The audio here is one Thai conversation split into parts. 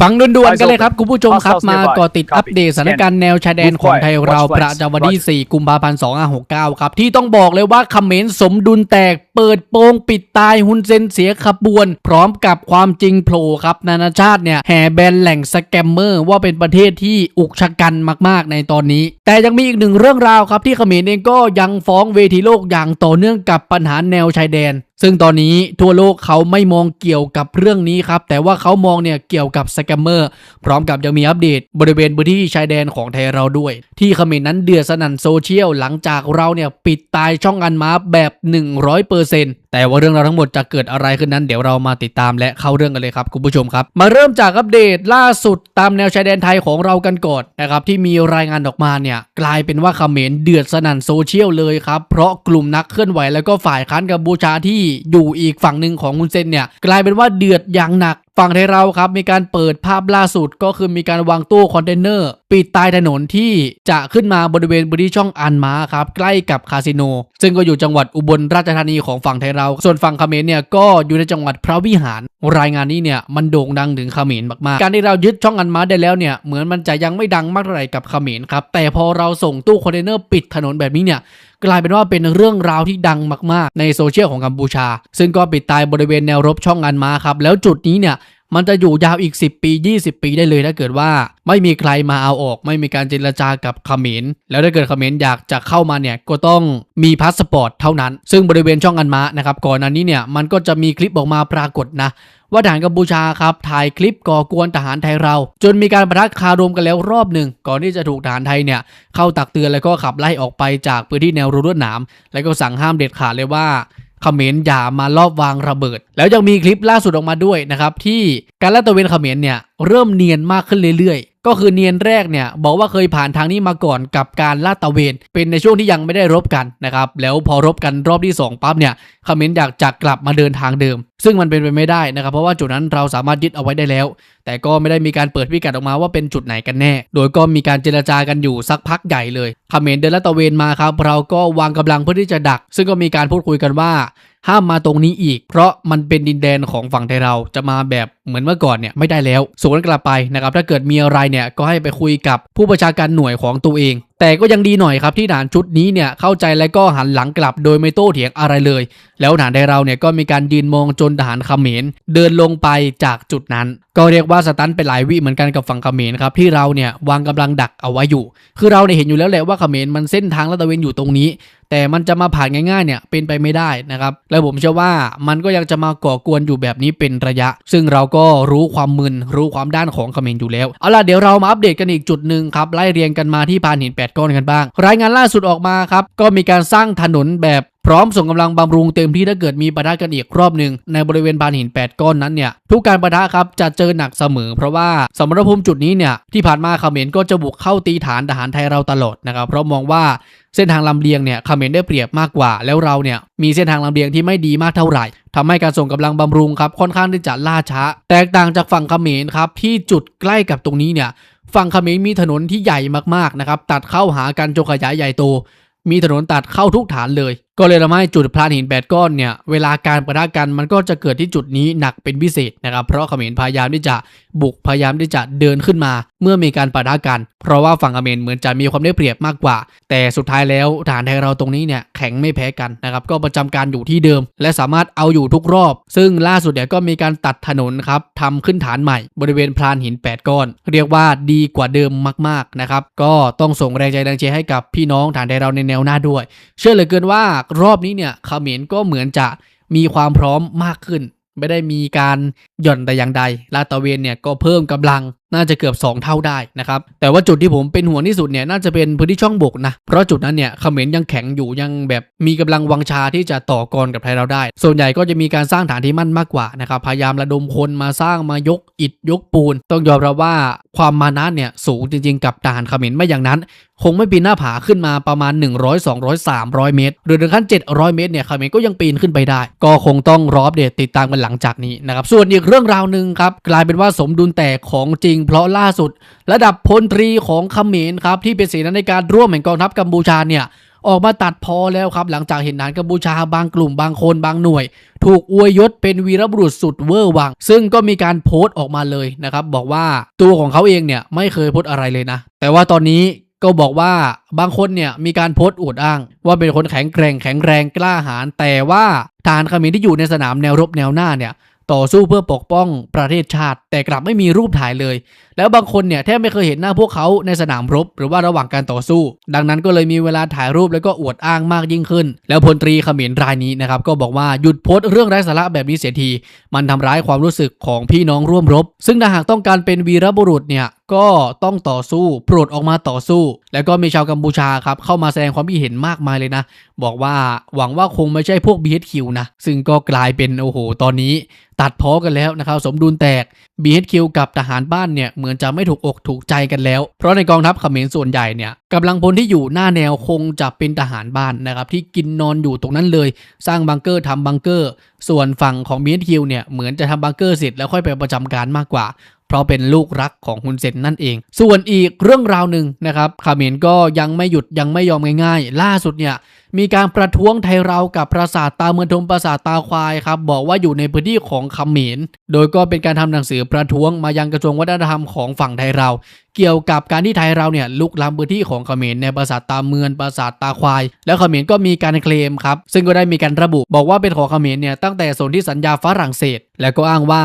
ฟังด่วนๆกันเลยครับ คุณผู้ชมครับ Hostile มา nearby. ก่อติด Copy. อัปเดตสถานการณ์แนวชายแดน Move ของไทย quiet. เรา Watch ประ flanks. จำวันที่ Roger. 4กุมภาพันธ์ 2569 ครับ ที่ต้องบอกเลยว่าเขมรสมดุลแตกเปิดโปงปิดตายฮุนเซนเสียขบวน พร้อมกับความจริงโผล่ครับ นานาชาติเนี่ยแห่แบนแหล่งสแกมเมอร์ว่าเป็นประเทศที่อุกชะกันมากๆในตอนนี้ แต่ยังมีอีกหนึ่งเรื่องราวครับที่เขมรเองก็ยังฟ้องเวทีโลกอย่างต่อเนื่องกับปัญหาแนวชายแดน ซึ่งตอนนี้ทั่วโลกเขาไม่มองเกี่ยวกับเรื่องนี้ครับ แต่ว่าเขามองเนี่ยเกี่ยวกับสแกมเมอร์พร้อมกับยังมีอัปเดตบริเวณพื้นที่ชายแดนของไทยเราด้วย ที่เขมรนั้นเดือดสนั่นโซเชียลหลังจากเราเนี่ยปิดตายช่องอันมาแบบ 100%แต่ว่าเรื่องราวทั้งหมดจะเกิดอะไรขึ้นนั้นเดี๋ยวเรามาติดตามและเข้าเรื่องกันเลยครับคุณผู้ชมครับ มาเริ่มจากอัปเดตล่าสุดตามแนวชายแดนไทยของเรากันก่อนนะครับที่มีรายงานออกมาเนี่ยกลายเป็นว่าเขมรเดือดสนั่นโซเชียลเลยครับเพราะกลุ่มนักเคลื่อนไหวแล้วก็ฝ่ายค้านกัมพูชาที่อยู่อีกฝั่งหนึ่งของคุณเซนเนี่ยกลายเป็นว่าเดือดอย่างหนัก ฝั่งไทยเราครับมีการเปิดภาพล่าสุดก็คือมีการวางตู้คอนเทนเนอร์ปิดตายถนนที่จะขึ้นมาบริเวณบริช่องอันมาครับใกล้กับคาสิโน ซึ่งก็อยู่จังหวัดอุบลราชธานีของฝั่งไทยเรา ส่วนฝั่งเขมรเนี่ยก็อยู่ในจังหวัดพระวิหาร รายงานนี้เนี่ยมันโด่งดังถึงเขมรมากๆ การที่เรายึดช่องอันมาได้แล้วเนี่ยเหมือนมันจะยังไม่ดังมากเท่าไหร่กับเขมรครับแต่พอเราส่งตู้คอนเทนเนอร์ปิดถนนแบบนี้เนี่ย กลายเป็นว่าเป็นเรื่องราวที่ดังมากๆ ในโซเชียลของกัมพูชา ซึ่งก็ปิดตายบริเวณแนวรบช่องอันมาครับ แล้วจุดนี้เนี่ยมันจะอยู่ยาวอีก 10 ปี 20 ปีได้เลยถ้าเกิดว่า ไม่มีใครมาเอาออก ไม่มีการเจรจากับเขมรแล้วถ้าเกิดเขมรอยากจะเข้ามาเนี่ยก็ต้องมีพาสปอร์ตเท่านั้น ซึ่งบริเวณช่องอันมานะครับก่อนหน้านี้เนี่ยมันก็จะมีคลิปออกมาปรากฏนะ ว่าทหารกัมพูชาครับถ่ายคลิปก่อกวนทหารไทยเรา จนมีการประทะคารมกันแล้วรอบหนึ่ง ก่อนที่จะถูกทหารไทยเนี่ยเข้าตักเตือนแล้วก็ขับไล่ออกไปจากพื้นที่แนวรั้วลวดหนามแล้วก็สั่งห้ามเด็ดขาดเลยว่าเขมรอย่ามาลอบวางระเบิด แล้วยังมีคลิปล่าสุดออกมาด้วยนะครับที่การลาดตระเวนเขมรเนี่ย เริ่มเนียนมากขึ้นเรื่อยๆ ก็คือเนียนแรกเนี่ยบอกว่าเคยผ่านทางนี้มาก่อนกับการลาดตระเวน เป็นในช่วงที่ยังไม่ได้รบกันนะครับแล้วพอรบกันรอบที่สองปั๊บเนี่ยเขมรอยากจะกลับมาเดินทางเดิม ซึ่งมันเป็นไปไม่ได้นะครับ เพราะว่าจุดนั้นเราสามารถยึดเอาไว้ได้แล้ว แต่ก็ไม่ได้มีการเปิดพิกัดออกมาว่าเป็นจุดไหนกันแน่ โดยก็มีการเจรจากันอยู่สักพักใหญ่เลยเขมรเดินละตระเวนมาครับเราก็วางกำลังเพื่อที่จะดัก ซึ่งก็มีการพูดคุยกันว่า ห้ามมาตรงนี้อีก เพราะมันเป็นดินแดนของฝั่งไทยเราจะมาแบบเหมือนเมื่อก่อนเนี่ยไม่ได้แล้วสวนกลับไปนะครับถ้าเกิดมีอะไรเนี่ยก็ให้ไปคุยกับผู้ประชาการหน่วยของตัวเอง แต่ก็ยังดีหน่อยครับที่ฐานชุดนี้เนี่ยเข้าใจและก็หันหลังกลับโดยไม่โต้เถียงอะไรเลย แล้วฐานไทยเราเนี่ยก็มีการยืนมองจนทหารเขมรเดินลงไปจากจุดนั้น ก็เรียกว่าสตันไปหลายวิเหมือนกันกับฝั่งเขมรครับที่เราเนี่ยวางกำลังดักเอาไว้อยู่ คือเราเนี่ยเห็นอยู่แล้วแหละว่าเขมรมันเส้นทางลาดตระเวนอยู่ตรงนี้ แต่มันจะมาผ่านง่ายๆเนี่ยเป็นไปไม่ได้นะครับและผมเชื่อว่ามันก็ยังจะมาก่อกวนอยู่แบบนี้เป็นระยะ ซึ่งเราก็รู้ความมึนรู้ความด้านของเขมรอยู่แล้วเอาล่ะเดี๋ยวเรามาอัปเดตกันอีกจุดหนึ่งครับไล่เรียงกันมาที่พานหินแปดก้อนกันบ้าง รายงานล่าสุดออกมาครับ ก็มีการสร้างถนนแบบ พร้อมส่งกำลังบำรุงเต็มที่ถ้าเกิดมีปะทะกันอีกรอบหนึ่งในบริเวณพานหิน 8 ก้อนนั้นเนี่ยทุกการปะทะครับจะเจอหนักเสมอ เพราะว่าสมรภูมิจุดนี้เนี่ยที่ผ่านมาเขมรก็จะบุกเข้าตีฐานทหารไทยเราตลอดนะครับเพราะมองว่าเส้นทางลำเลียงเนี่ยเขมรได้เปรียบมากกว่า แล้วเราเนี่ยมีเส้นทางลำเลียงที่ไม่ดีมากเท่าไหร่ทำให้การส่งกำลังบำรุงครับค่อนข้างที่จะล่าช้า แตกต่างจากฝั่งเขมรครับที่จุดใกล้กับตรงนี้เนี่ยฝั่งเขมรมีถนนที่ใหญ่มากๆนะครับตัดเข้าหากันจนขยายใหญ่โตมีถนนตัดเข้าทุกฐานเลย ก็เลยทำให้จุดพลานหินแปดก้อนเนี่ยเวลาการประทะกันมันก็จะเกิดที่จุดนี้หนักเป็นพิเศษนะครับ เพราะเขมรพยายามที่จะบุกพยายามที่จะเดินขึ้นมา เมื่อมีการประทะกัน เพราะว่าฝั่งเขมรเหมือนจะมีความได้เปรียบมากกว่า แต่สุดท้ายแล้วฐานไทยเราตรงนี้เนี่ยแข็งไม่แพ้กันนะครับก็ประจำการอยู่ที่เดิม และสามารถเอาอยู่ทุกรอบ ซึ่งล่าสุดเนี่ยก็มีการตัดถนนครับทำขึ้นฐานใหม่ บริเวณพลานหิน 8 ก้อน เรียกว่าดีกว่าเดิมมากๆนะครับก็ต้องส่งแรงใจแรงเชียร์ให้กับพี่น้องฐานไทยเราในแนวหน้าด้วย เชื่อเหลือเกินว่ารอบนี้เนี่ยเขมรก็เหมือนจะมีความพร้อมมากขึ้น ไม่ได้มีการหย่อนแต่อย่างใด ลาตระเวนเนี่ยก็เพิ่มกำลัง น่าจะเกือบ 2 เท่าได้นะครับ แต่ว่าจุดที่ผมเป็นห่วงที่สุดเนี่ยน่าจะเป็นพื้นที่ช่องบกนะ เพราะจุดนั้นเนี่ยเขมรยังแข็งอยู่ยังแบบมีกำลังวังชาที่จะต่อกรกับไทยเราได้ ส่วนใหญ่ก็จะมีการสร้างฐานที่มั่นมากกว่านะครับพยายามระดมคนมาสร้างมายกอิฐยกปูน ต้องยอมรับว่าความมานะเนี่ยสูงจริง ๆ กับทหารเขมรไม่อย่างนั้น คงไม่ปีนหน้าผาขึ้นมาประมาณ 100 200 300 เมตร หรือถึงขั้น 700 เมตรเนี่ยเขมรก็ยังปีนขึ้นไปได้ ก็คงต้องรออัปเดตติดตามกันหลังจากนี้นะครับส่วนอีกเรื่องราวหนึ่งครับกลายเป็นว่าสมดุลแตกของจริงง เพราะล่าสุด ระดับพลตรีของเขมรครับที่เป็นเสนาในการร่วมแห่งกองทัพกัมพูชาเนี่ยออกมาตัดพอแล้วครับ หลังจากเห็นทหารกัมพูชาบางกลุ่มบางคนบางหน่วย ถูกอวยยศเป็นวีรบุรุษสุดเวอร์วัง ซึ่งก็มีการโพสต์ออกมาเลยนะครับ บอกว่าตัวของเขาเองเนี่ยไม่เคยโพสต์อะไรเลยนะ แต่ว่าตอนนี้ก็บอกว่าบางคนเนี่ยมีการโพสต์อวดอ้าง ว่าเป็นคนแข็งแกร่งแข็งแรงกล้าหาญแต่ว่าทหารเขมรที่อยู่ในสนามแนวรบแนวหน้าเนี่ย ต่อสู้เพื่อปกป้องประเทศชาติ แต่กลับไม่มีรูปถ่ายเลย แล้วบางคนเนี่ยแทบไม่เคยเห็นหน้าพวกเขาในสนามรบ หรือว่าระหว่างการต่อสู้ ดังนั้นก็เลยมีเวลาถ่ายรูปแล้วก็อวดอ้างมากยิ่งขึ้น แล้วพลตรีขมิญรายนี้นะครับก็บอกว่าหยุดโพสต์เรื่องไร้สาระแบบนี้เสียที มันทำร้ายความรู้สึกของพี่น้องร่วมรบ ซึ่งถ้าหากต้องการเป็นวีรบุรุษเนี่ย ก็ต้องต่อสู้โปรดออกมาต่อสู้ แล้วก็มีชาวกัมพูชาครับเข้ามาแสดงความคิดเห็นมากมายเลยนะ บอกว่าหวังว่าคงไม่ใช่พวก BHQ นะ ซึ่งก็กลายเป็นโอ้โห ตอนนี้ตัดพ้อกันแล้วนะครับ สมดุลแตก BHQ กับทหารบ้านเนี่ย เหมือนจะไม่ถูกอกถูกใจกันแล้ว เพราะในกองทัพเขมรส่วนใหญ่เนี่ยกำลังพลที่อยู่หน้าแนวคงจะเป็นทหารบ้านนะครับ ที่กินนอนอยู่ตรงนั้นเลย สร้างบังเกอร์ทำบังเกอร์ ส่วนฝั่งของ BHQ เนี่ยเหมือนจะทำบังเกอร์เสร็จแล้วค่อยไปประจำการมากกว่า เพราะเป็นลูกรักของฮุนเซนนั่นเอง ส่วนอีกเรื่องราวหนึ่งนะครับเขมรก็ยังไม่หยุดยังไม่ยอมง่ายๆ ล่าสุดเนี่ยมีการประท้วงไทยเรากับปราสาทตาเมืองทมปราสาทตาควายครับบอกว่าอยู่ในพื้นที่ของเขมรโดยก็เป็นการทำหนังสือประท้วงมายังกระทรวงวัฒนธรรมของฝั่งไทยเรา เกี่ยวกับการที่ไทยเราเนี่ยลุกล้ำพื้นที่ของเขมรในปราสาทตาเมืองปราสาทตาควาย แล้วเขมรก็มีการเคลมครับซึ่งก็ได้มีการระบุ บอกว่าเป็นของเขมรเนี่ยตั้งแต่สนธิสัญญาฝรั่งเศส แล้วก็อ้างว่า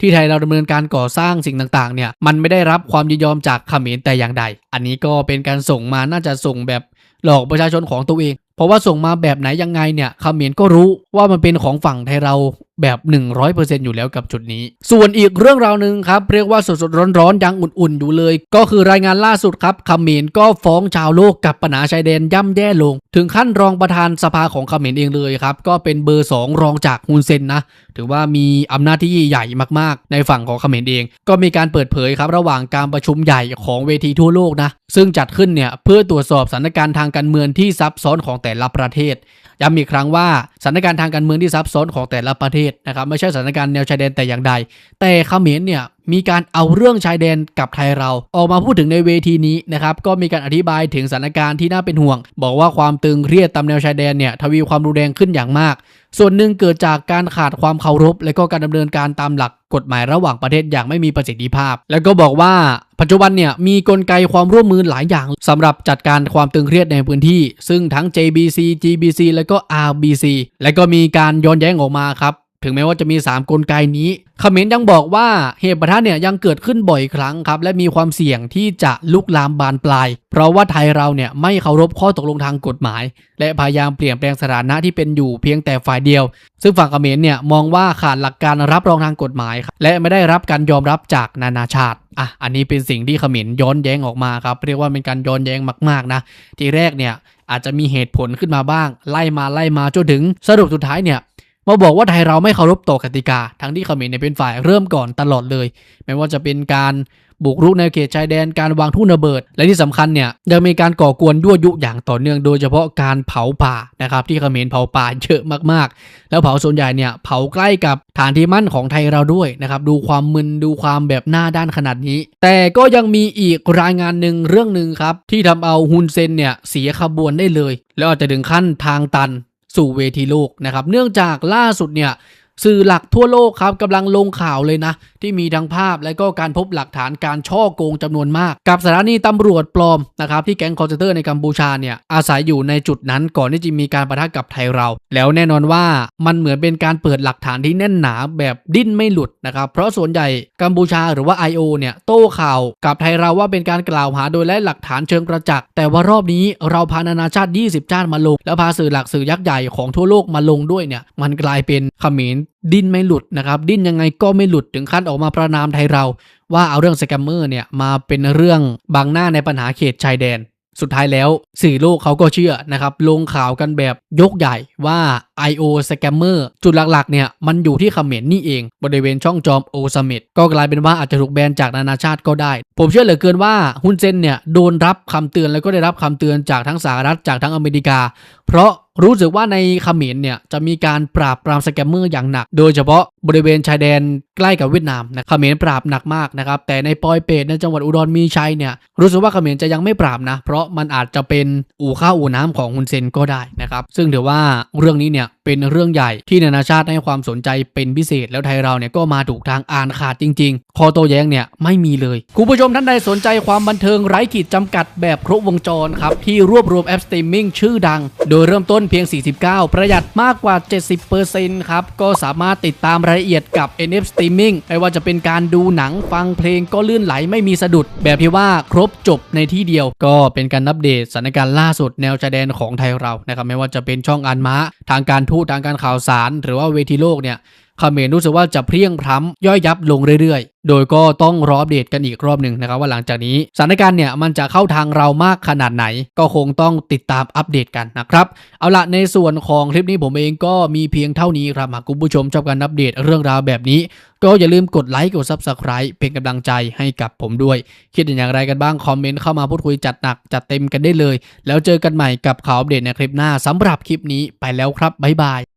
ที่ไทยเราดำเนินการก่อสร้างสิ่งต่างๆเนี่ยมันไม่ได้รับความยินยอมจากเขมรแต่อย่างใด อันนี้ก็เป็นการส่งมาน่าจะส่งแบบหลอกประชาชนของตัวเอง เพราะว่าส่งมาแบบไหนยังไงเนี่ยเขมรก็รู้ว่ามันเป็นของฝั่งไทยเรา แบบ 100%อยู่แล้วกับจุดนี้ ส่วนอีกเรื่องราวหนึ่งครับ เรียกว่าสดๆร้อนๆยังอุ่นๆอยู่เลย ก็คือรายงานล่าสุดครับเขมรก็ฟ้องชาวโลกกับปัญหาชายแดนย่ำแย่ลง ถึงขั้นรองประธานสภาของเขมรเองเลยครับ ก็เป็นเบอร์ 2 รองจากฮุนเซนนะ ถือว่ามีอำนาจที่ใหญ่มากๆ ในฝั่งของเขมรเอง ก็มีการเปิดเผยครับระหว่างการประชุมใหญ่ของเวทีทั่วโลกนะซึ่งจัดขึ้นเนี่ยเพื่อตรวจสอบสถานการณ์ทางการเมืองที่ซับซ้อนของแต่ละประเทศย้ำอีกครั้งว่าสถานการณ์ทางการเมืองที่ซับซ้อนของแต่ละประเทศนะครับไม่ใช่สถานการณ์แนวชายแดนแต่อย่างใด แต่เขมรเนี่ยมีการเอาเรื่องชายแดนกับไทยเรา ออกมาพูดถึงในเวทีนี้นะครับก็มีการอธิบายถึงสถานการณ์ที่น่าเป็นห่วง บอกว่าความตึงเครียดตามแนวชายแดนเนี่ยทวีความรุนแรงขึ้นอย่างมาก ส่วนหนึ่งเกิดจากการขาดความเคารพ และก็การดำเนินการตามหลักกฎหมายระหว่างประเทศอย่างไม่มีประสิทธิภาพ แล้วก็บอกว่าปัจจุบันเนี่ยมีกลไกความร่วมมือหลายอย่างสำหรับจัดการความตึงเครียดในพื้นที่ ซึ่งทั้ง JBC GBC และก็ RBC และก็มีการย้อนแย้งออกมาครับ ถึงแม้ว่าจะมี 3 กลไกนี้เขมรยังบอกว่าเหตุปะทะเนี่ยยังเกิดขึ้นบ่อยครั้งครับ และมีความเสี่ยงที่จะลุกลามบานปลาย เพราะว่าไทยเราเนี่ยไม่เคารพข้อตกลงทางกฎหมาย และพยายามเปลี่ยนแปลงสถานะที่เป็นอยู่เพียงแต่ฝ่ายเดียว ซึ่งฝั่งเขมรเนี่ยมองว่าขาดหลักการรับรองทางกฎหมายครับและไม่ได้รับการยอมรับจากนานาชาติอะอันนี้เป็นสิ่งที่เขมรย้อนแย้งออกมาครับเรียกว่าเป็นการย้อนแย้งมาก ๆนะทีแรกเนี่ยอาจจะมีเหตุผลขึ้นมาบ้าง ไล่มาไล่มาจนถึงสรุปสุดท้ายเนี่ย มาบอกว่าไทยเราไม่เคารพต่อกติกา ทั้งที่เขมรเนี่ยเป็นฝ่ายเริ่มก่อนตลอดเลย ไม่ว่าจะเป็นการบุกรุกในเขตชายแดนการวางทุ่นระเบิด และที่สำคัญเนี่ยยังมีการก่อกวนยั่วยุอย่างต่อเนื่องโดยเฉพาะการเผาป่านะครับที่เขมรเผาป่าเยอะมากๆ แล้วเผาส่วนใหญ่เนี่ยเผาใกล้กับฐานที่มั่นของไทยเราด้วยนะครับดูความมึนดูความแบบหน้าด้านขนาดนี้ แต่ก็ยังมีอีกรายงานหนึ่งเรื่องหนึ่งครับที่ทำเอาฮุนเซนเนี่ยเสียขบวนได้เลย แล้วอาจจะถึงขั้นทางตัน สู่เวทีโลกนะครับ เนื่องจากล่าสุดเนี่ยสื่อหลักทั่วโลกครับกำลังลงข่าวเลยนะ ที่มีทั้งภาพและก็การพบหลักฐานการช่อโกงจำนวนมาก กับสถานีตำรวจปลอมนะครับที่แก๊งคอร์เซนเตอร์ในกัมพูชาเนี่ยอาศัยอยู่ในจุดนั้นก่อนที่จะมีการประทะกับไทยเรา แล้วแน่นอนว่ามันเหมือนเป็นการเปิดหลักฐานที่แน่นหนาแบบดิ้นไม่หลุดนะครับเพราะส่วนใหญ่กัมพูชาหรือว่า I.O. เนี่ยโต้ข่าวกับไทยเราว่าเป็นการกล่าวหาโดยไร้หลักฐานเชิงประจักษ์แต่ว่ารอบนี้เราพานานาชาติ 20 ชาติมาลง แล้วพาสื่อหลักสื่อยักษ์ใหญ่ของทั่วโลกมาลงด้วยเนี่ยมันกลายเป็นขมร ดิ้นไม่หลุดนะครับ ดิ้นยังไงก็ไม่หลุดถึงขั้นออกมาประนามไทยเรา ว่าเอาเรื่องสแกมเมอร์เนี่ยมาเป็นเรื่องบางหน้าในปัญหาเขตชายแดน สุดท้ายแล้วสื่อโลกเขาก็เชื่อนะครับลงข่าวกันแบบยกใหญ่ว่า IO Scammer จุดหลักๆเนี่ยมันอยู่ที่เขมรนี่เอง บริเวณช่องจอมโอซาเมดก็กลายเป็นว่าอาจจะถูกแบนจากนานาชาติก็ได้ ผมเชื่อเหลือเกินว่าฮุนเซนเนี่ยโดนรับคำเตือนแล้วก็ได้รับคำเตือนจากทั้งสหรัฐจากทั้งอเมริกา เพราะรู้สึกว่าในเขมรเนี่ยจะมีการปราบปรามสแกมเมอร์อย่างหนัก โดยเฉพาะบริเวณชายแดนใกล้กับเวียดนามนะเขมรปราบหนักมากนะครับ แต่ในปอยเปตในจังหวัดอุดรมีชัยเนี่ยรู้สึกว่าเขมรจะยังไม่ปราบนะ เพราะมันอาจจะเป็นอู่ข้าวอู่น้ำของฮุนเซนก็ได้นะครับ ซึ่งถือว่าเรื่องนี้เนี่ย 그냥 เป็นเรื่องใหญ่ที่นานาชาติให้ความสนใจเป็นพิเศษแล้วไทยเราเนี่ยก็มาถูกทางอ่านขาดจริง ๆ คอโตแย้งเนี่ยไม่มีเลยคุณผู้ชมท่านใดสนใจความบันเทิงไร้ขีดจำกัดแบบครบวงจรครับที่รวบรวมแอปสตรีมมิ่งชื่อดัง โดยเริ่มต้นเพียง 49 ประหยัดมากกว่า 70%ครับก็สามารถติดตามรายละเอียดกับ NF Streaming ไม่ว่าจะเป็นการดูหนังฟังเพลงก็ลื่นไหลไม่มีสะดุด แบบที่ว่าครบจบในที่เดียว ก็เป็นการอัปเดตสถานการณ์ล่าสุดแนวชายแดนของไทยเรานะครับไม่ว่าจะเป็นช่องอันม้าทางการทููตทางการข่าวสาร หรือว่าเวทีโลกเนี่ย เขมรรู้สึกว่าจะเพลียงพล้ำย่อยยับลงเรื่อยๆ โดยก็ต้องรออัปเดตกันอีกรอบหนึ่งนะครับว่าหลังจากนี้สถานการณ์เนี่ยมันจะเข้าทางเรามากขนาดไหน ก็คงต้องติดตามอัปเดตกันนะครับเอาละในส่วนของคลิปนี้ผมเองก็มีเพียงเท่านี้ครับหากคุณผู้ชมชอบการอัปเดตเรื่องราวแบบนี้ ก็อย่าลืมกดไลค์กด Subscribe เป็นกำลังใจให้กับผมด้วย คิดอย่างไรกันบ้างคอมเมนต์เข้ามาพูดคุยจัดหนักจัดเต็มกันได้เลย แล้วเจอกันใหม่กับข่าวอัปเดตในคลิปหน้าสำหรับคลิปนี้ไปแล้วครับบ๊ายบาย